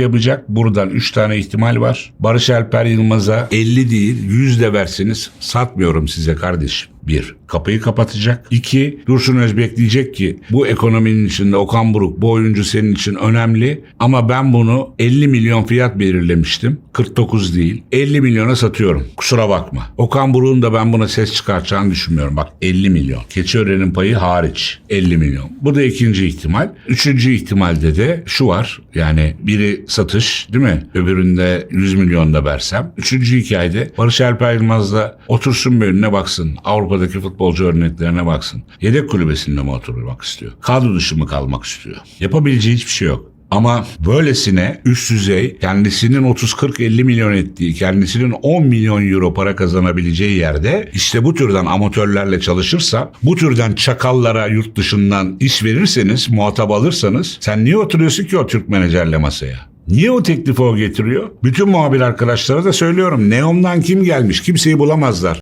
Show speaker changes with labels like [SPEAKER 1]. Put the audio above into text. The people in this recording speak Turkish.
[SPEAKER 1] yapacak. Buradan 3 tane ihtimal var. Barış Alper Yılmaz'a 50 değil 100 de verseniz satmıyorum size kardeşim. Bir, kapıyı kapatacak. İki, Dursun Özbek diyecek ki bu ekonominin içinde Okan Buruk bu oyuncu senin için önemli ama ben bunu 50 milyon fiyat belirlemiştim. 49 değil. 50 milyona satıyorum. Kusura bakma. Okan Buruk'un da ben buna ses çıkartacağını düşünmüyorum. Bak 50 milyon. Keçiören'in payı hariç 50 milyon. Bu da ikinci ihtimal. Üçüncü ihtimalde de şu var. Yani biri satış değil mi? Öbüründe 100 milyon da versem. Üçüncü hikayede Barış Alper Yılmaz da otursun bir önüne baksın. Avrupa'daki futbolcu örneklerine baksın. Yedek kulübesinde mi oturmak istiyor? Kadro dışı mı kalmak istiyor? Yapabileceği hiçbir şey yok. Ama böylesine üst düzey kendisinin 30-40-50 milyon ettiği, kendisinin 10 milyon euro para kazanabileceği yerde işte bu türden amatörlerle çalışırsa, bu türden çakallara yurt dışından iş verirseniz, muhatap alırsanız sen niye oturuyorsun ki o Türk menajerle masaya? Niye o teklifi o getiriyor? Bütün muhabir arkadaşlara da söylüyorum. Neom'dan kim gelmiş? Kimseyi bulamazlar.